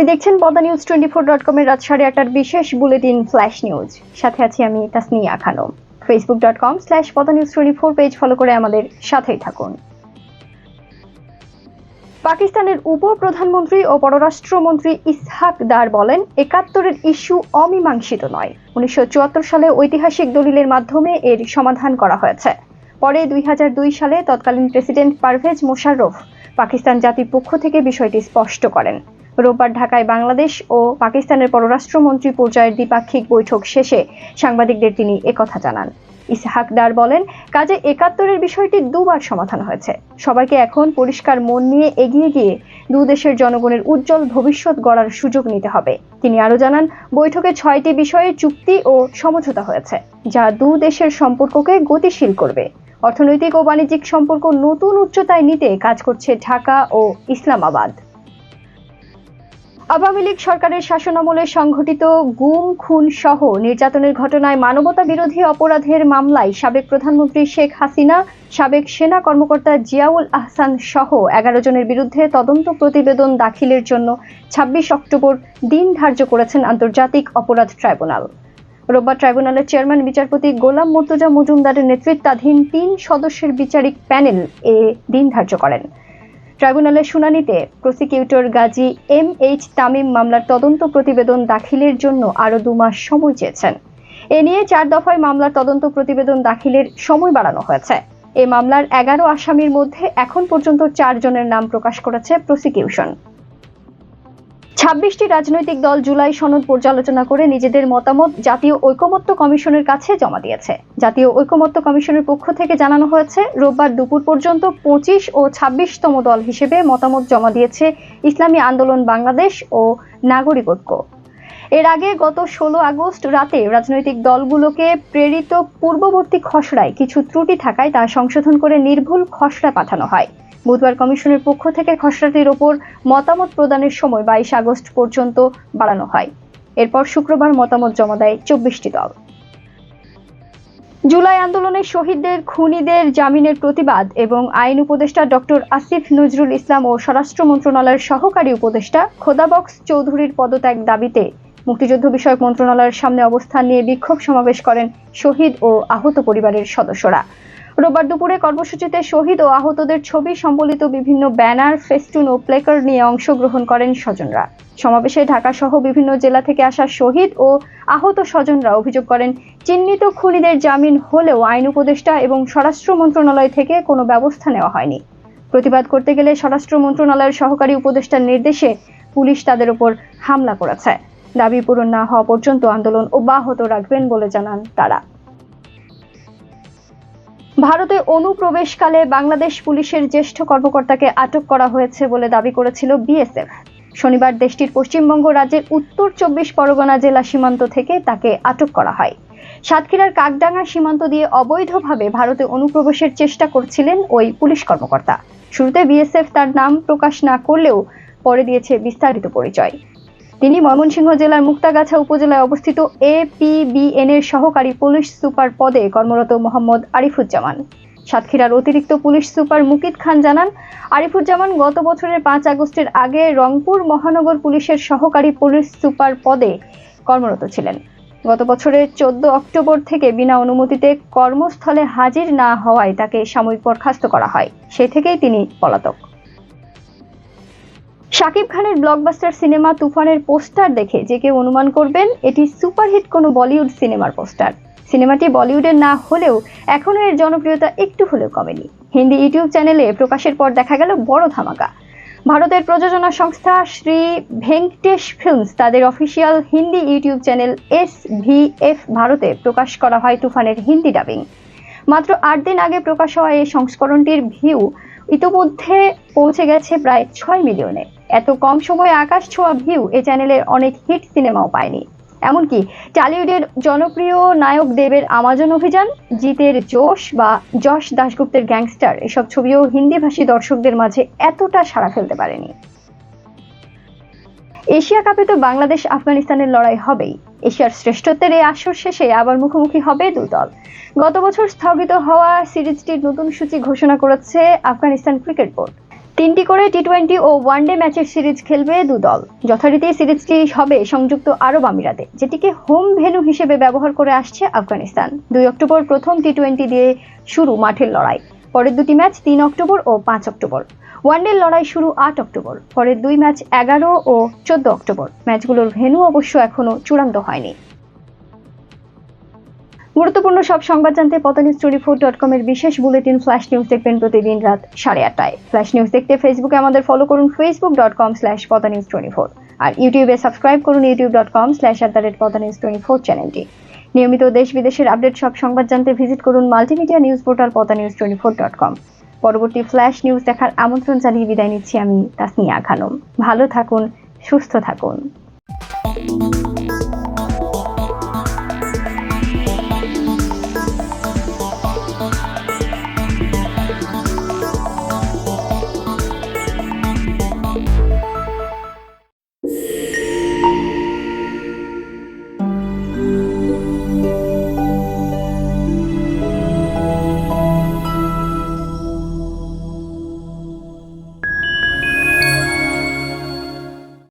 আপনি দেখছেন Padma news twenty four dot কমের রাত সাড়ে আটটার বিশেষ বুলেটিন ফ্ল্যাশ নিউজ। সাথে আছি আমি Tasnia Khanam Facebook dot com slash Padma news twenty four page follow করে আমাদের সাথেই থাকুন। পাকিস্তানের উপপ্রধানমন্ত্রী ও পররাষ্ট্রমন্ত্রী ইসহাক দার বলেন, একাত্তরের ইস্যু অমীমাংসিত নয়। উনিশশো সালে ঐতিহাসিক দলিলের মাধ্যমে এর সমাধান করা হয়েছে। পরে দুই হাজার দুই সালে তৎকালীন প্রেসিডেন্ট পারভেজ মোশাররফ পাকিস্তান জাতির পক্ষ থেকে বিষয়টি স্পষ্ট করেন। রোববার ঢাকায় বাংলাদেশ ও পাকিস্তানের পররাষ্ট্রমন্ত্রী পর্যায়ের দ্বিপাক্ষিক বৈঠক শেষে সাংবাদিকদের তিনি একথা জানান। ইসহাক ডার বলেন, কাজে একাত্তরের বিষয়টি দুবার সমাধান হয়েছে। সবাইকে এখন পরিষ্কার মন নিয়ে এগিয়ে গিয়ে দু দেশের জনগণের উজ্জ্বল ভবিষ্যৎ গড়ার সুযোগ নিতে হবে। তিনি আরও জানান, বৈঠকে ছয়টি বিষয়ে চুক্তি ও সমঝোতা হয়েছে, যা দু দেশের সম্পর্ককে গতিশীল করবে। অর্থনৈতিক ও বাণিজ্যিক সম্পর্ক নতুন উচ্চতায় নিতে কাজ করছে ঢাকা ও ইসলামাবাদ। আওয়ামী লীগ সরকারের শাসনামলে সংঘটিত গুম, খুন সহ নির্যাতনের ঘটনায় মানবতা বিরোধী অপরাধের মামলায় সাবেক প্রধানমন্ত্রী শেখ হাসিনা, সাবেক সেনা কর্মকর্তা জিয়াউল আহসান সহ এগারো জনের বিরুদ্ধে তদন্ত প্রতিবেদন দাখিলের জন্য ছাব্বিশ অক্টোবর দিন ধার্য করেছেন আন্তর্জাতিক অপরাধ ট্রাইব্যুনাল। রোববার ট্রাইব্যুনালের চেয়ারম্যান বিচারপতি গোলাম মর্তুজা মজুমদারের নেতৃত্বাধীন তিন সদস্যের বিচারিক প্যানেল এ দিন ধার্য করেন। ট্রাইব্যুনালের শুনানিতে prosecutor Gazi M H Tamim মামলার তদন্ত প্রতিবেদন দাখিলের জন্য আরও দু মাস সময় চেয়েছেন। এ নিয়ে চার দফায় মামলার তদন্ত প্রতিবেদন দাখিলের সময় বাড়ানো হয়েছে। এ মামলার এগারো আসামির মধ্যে এখন পর্যন্ত চারজনের নাম প্রকাশ করেছে প্রসিকিউশন। ছাব্বিশটি রাজনৈতিক দল জুলাই সনদ পর্যালোচনা করে নিজেদের মতামত জাতীয় ঐকমত্য কমিশনের কাছে জমা দিয়েছে। জাতীয় ঐকমত্য কমিশনের পক্ষ থেকে জানানো হয়েছে, রোববার দুপুর পর্যন্ত পঁচিশ ও ছাব্বিশতম দল হিসেবে মতামত জমা দিয়েছে ইসলামী আন্দোলন বাংলাদেশ ও নাগরিক ঐক্য। এর আগে গত ষোলো আগস্ট রাতে রাজনৈতিক দলগুলোকে প্রেরিত পূর্ববর্তী খসড়ায় কিছু ত্রুটি থাকায় তা সংশোধন করে নির্ভুল খসড়া পাঠানো হয়। বুধবার কমিশনের পক্ষ থেকে খসড়াটির ওপর মতামত প্রদানের সময় বাইশ আগস্ট পর্যন্ত বাড়ানো হয়। এরপর শুক্রবার মতামত জমা দেয় চব্বিশটি দল। জুলাই আন্দোলনে শহীদদের, খুনিদের জামিনের প্রতিবাদ এবং আইন উপদেষ্টা ডক্টর আসিফ নজরুল ইসলাম ও স্বরাষ্ট্র মন্ত্রণালয়ের সহকারী উপদেষ্টা খোদাবক্স চৌধুরীর পদত্যাগ দাবিতে মুক্তিযুদ্ধ বিষয়ক মন্ত্রণালয়ের সামনে অবস্থান নিয়ে বিক্ষোভ সমাবেশ করেন শহীদ ও আহত পরিবারের সদস্যরা। রোববার দুপুরে কর্মসূচিতে শহীদ ও আহতদের ছবি সম্বলিত বিভিন্ন ব্যানার, ফেস্টুন ও প্লেকার নিয়ে অংশগ্রহণ করেন স্বজনরা। সমাবেশে ঢাকা সহ বিভিন্ন জেলা থেকে আসা শহীদ ও আহত স্বজনরা অভিযোগ করেন, চিহ্নিত খুনিদের জামিন হলেও আইন উপদেষ্টা এবং স্বরাষ্ট্র মন্ত্রণালয় থেকে কোনো ব্যবস্থা নেওয়া হয়নি। প্রতিবাদ করতে গেলে স্বরাষ্ট্র মন্ত্রণালয়ের সহকারী উপদেষ্টার নির্দেশে পুলিশ তাদের উপর হামলা করেছে। দাবি পূরণ না হওয়া পর্যন্ত আন্দোলন অব্যাহত রাখবেন বলে জানান তারা। ভারতে অনুপ্রবেশকালে বাংলাদেশ পুলিশের জ্যেষ্ঠ কর্মকর্তাকে আটক করা হয়েছে বলে দাবি করেছিল বিএসএফ। শনিবার দেশটির পশ্চিমবঙ্গ রাজ্যের উত্তর চব্বিশ পরগনা জেলা সীমান্ত থেকে তাকে আটক করা হয়। সাতক্ষীরার কাকডাঙ্গা সীমান্ত দিয়ে অবৈধভাবে ভারতে অনুপ্রবেশের চেষ্টা করছিলেন ওই পুলিশ কর্মকর্তা। শুরুতে বিএসএফ তার নাম প্রকাশ না করলেও পরে দিয়েছে বিস্তারিত পরিচয়। তিনি ময়মনসিংহ জেলার মুক্তাগাছা উপজেলায় অবস্থিত এপিবিএন এর সহকারী পুলিশ সুপার পদে কর্মরত মোহাম্মদ আরিফুজ্জামান। সাতক্ষীরার অতিরিক্ত পুলিশ সুপার মুকিত খান জানান, আরিফুজ্জামান গত বছরের পাঁচ আগস্টের আগে রংপুর মহানগর পুলিশের সহকারী পুলিশ সুপার পদে কর্মরত ছিলেন। গত বছরের চোদ্দ অক্টোবর থেকে বিনা অনুমতিতে কর্মস্থলে হাজির না হওয়ায় তাকে সাময়িক বরখাস্ত করা হয়। সে থেকেই তিনি পলাতক। শাকিব খানের ব্লকবাস্টার সিনেমা তুফানের পোস্টার দেখে যে কেউ অনুমান করবেন, এটি সুপারহিট কোনো বলিউড সিনেমার পোস্টার সিনেমাটি বলিউডের না হলেও এখনও এর জনপ্রিয়তা একটু হলেও কমেনি। হিন্দি ইউটিউব চ্যানেলে প্রকাশের পর দেখা গেল বড় ধামাকা। ভারতের প্রযোজনা সংস্থা শ্রী ভেঙ্কটেশ ফিল্মস তাদের official Hindi YouTube channel S V F ভারতে প্রকাশ করা হয় তুফানের হিন্দি ডাবিং মাত্র আট দিন আগে প্রকাশ হওয়া এই সংস্করণটির ভিউ ইতোমধ্যে পৌঁছে গেছে প্রায় ছয় মিলিয়নে। এত কম সময়ে আকাশ ছোঁয়া ভিউ এ চ্যানেলের অনেক হিট সিনেমাও পায়নি। এমনকি টলিউডের জনপ্রিয় নায়ক দেবের আমাজন অভিযান, জিতের জোশ বা যশ দাশগুপ্তের গ্যাংস্টার এসব ছবিও হিন্দিভাষী দর্শকদের মাঝে এতটা সাড়া ফেলতে পারেনি। এশিয়া কাপে তো বাংলাদেশ আফগানিস্তানের লড়াই হবেই। এশিয়ার শ্রেষ্ঠত্বের এই আসর শেষে আবার মুখোমুখি হবে দুই দল। গত বছর স্থগিত হওয়া সিরিজটির নতুন সূচি ঘোষণা করেছে আফগানিস্তান ক্রিকেট বোর্ড। তিনটি করে টি টোয়েন্টি ও ওয়ানডে ম্যাচের সিরিজ খেলবে দু দল যথারীতি সিরিজটি হবে সংযুক্ত আরব আমিরাতে, যেটিকে হোম ভেন্যু হিসেবে ব্যবহার করে আসছে আফগানিস্তান। দুই অক্টোবর প্রথম টি টোয়েন্টি দিয়ে শুরু মাঠের লড়াই। পরের দুটি ম্যাচ তিন অক্টোবর ও পাঁচ অক্টোবর। ওয়ানডের লড়াই শুরু আট অক্টোবর। পরের দুই ম্যাচ এগারো ও চোদ্দ অক্টোবর। ম্যাচগুলোর ভেন্যু অবশ্য এখনও চূড়ান্ত হয়নি। গুরুত্বপূর্ণ সব সংবাদ জানতে পতানিউজ টোয়েন্টি ফোর ডট কমের বিশেষ বুলেটিন ফ্ল্যাশ নিউজ দেখবেন প্রতিদিন রাত সাড়ে আটটায়। ফ্ল্যাশ নিউজ দেখতে ফেসবুকে আমাদের ফলো করুন Facebook dot com slash Pata news twenty four আর ইউটিউবে সাবস্ক্রাইব করুন YouTube dot com slash at the rate Pata news twenty four চ্যানেলটি নিয়মিত দেশ বিদেশের আপডেট সব সংবাদ জানতে ভিজিট করুন multimedia news portal Pata news twenty four dot com পরবর্তী ফ্ল্যাশ নিউজ দেখার আমন্ত্রণ জানিয়ে বিদায় নিচ্ছি আমি তাসনিয়া খানম ভালো থাকুন, সুস্থ থাকুন।